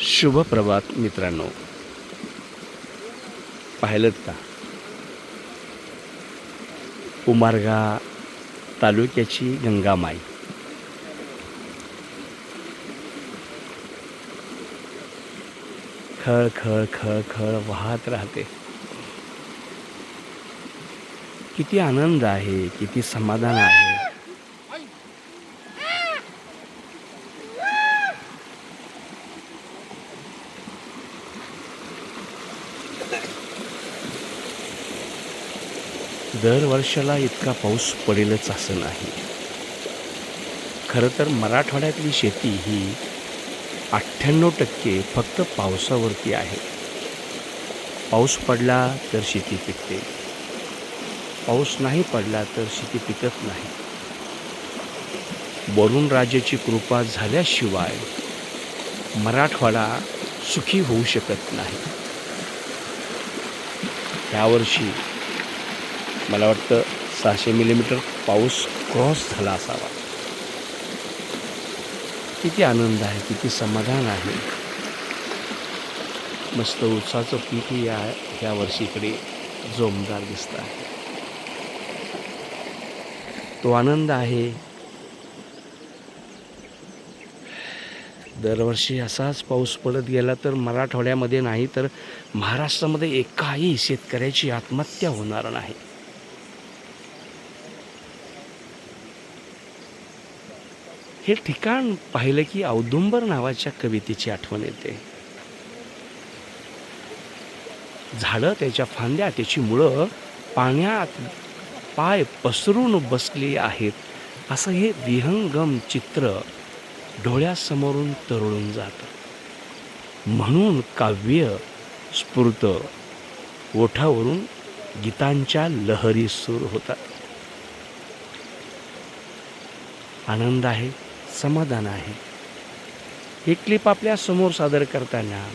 शुभ प्रभात मित्रांनो. पाहिलं का? उमारगा तालुक्याची गंगामाई. खळ खळ खळ खळ वाहत राहते. किती आनंद आहे किती समाधान आहे. दर वर्षाला इतका पाऊस पडेलच असं नाही. खरं तर मराठवाड्यातली शेती ही अठ्ठ्याण्णव टक्के फक्त पावसावरती आहे. पाऊस पडला तर शेती पिकते. पाऊस नाही पडला तर शेती पिकत नाही. वरुण राजाची कृपा झाल्याशिवाय मराठवाडा सुखी होऊ शकत नाही. यावर्षी मला वाटतं सहाशे मिलीमीटर पाऊस क्रॉस झाला असावा. किती आनंद आहे किती समाधान आहे. मस्त उत्साहाचं पीक या ह्या वर्षीकडे जोमदार दिसत आहे. तो आनंद आहे. दरवर्षी असाच पाऊस पडत गेला तर मराठवाड्यामध्ये नाही तर महाराष्ट्रामध्ये एकाही शेतकऱ्याची आत्महत्या होणार नाही. हे ठिकाण पाहिलं की औदुंबर नावाच्या कवितेची आठवण येते. झाडं त्याच्या फांद्या त्याची मुळं पाण्यात पाय पसरून बसली आहेत. असं हे विहंगम चित्र डोळ्यासमोरून तरळून जातं. म्हणून काव्य स्फूर्त. ओठावरून गीतांच्या लहरी सुर होतात. आनंद आहे. समाधान आहे. ही क्लिप आपल्यासमोर सादर करताना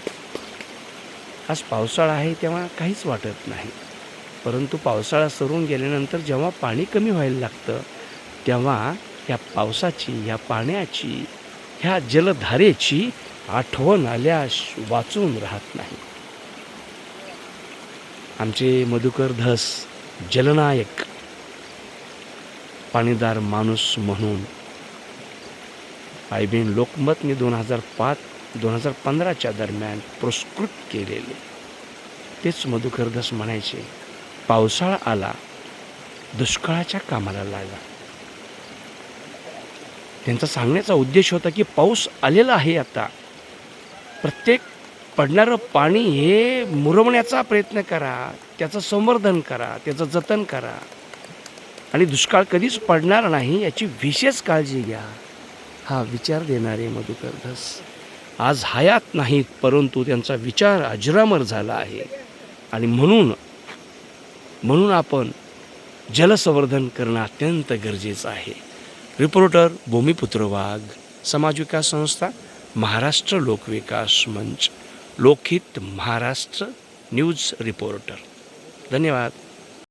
आज पावसाळा आहे तेव्हा काहीच वाटत नाही. परंतु पावसाळा सरून गेल्यानंतर जेव्हा पाणी कमी व्हायला लागतं तेव्हा या पावसाची या पाण्याची ह्या जलधारेची आठवण आल्यास वाचून राहत नाही. आमचे मधुकर धस जलनायक पाणीदार माणूस म्हणून आय लोकमतने दोन हजार पाच दोन हजार पंधराच्या दरम्यान पुरस्कृत केलेले. तेच मधुकर म्हणायचे पावसाळा आला दुष्काळाच्या कामाला लागला. त्यांचा सांगण्याचा उद्देश होता की पाऊस आलेला आहे आता. प्रत्येक पडणारं पाणी हे मुरवण्याचा प्रयत्न करा त्याचं संवर्धन करा त्याचं जतन करा. आणि दुष्काळ कधीच पडणार नाही याची विशेष काळजी घ्या. हा विचार देणारे मधुकर आज हयात नाहीत परंतु त्यांचा विचार अजरामर झाला आहे. आणि म्हणून म्हणून आपण जलसंवर्धन करणं अत्यंत गरजेचं आहे. रिपोर्टर भूमिपुत्र वाघ समाज विकास संस्था महाराष्ट्र लोकविकास मंच लोकहित महाराष्ट्र न्यूज रिपोर्टर. धन्यवाद.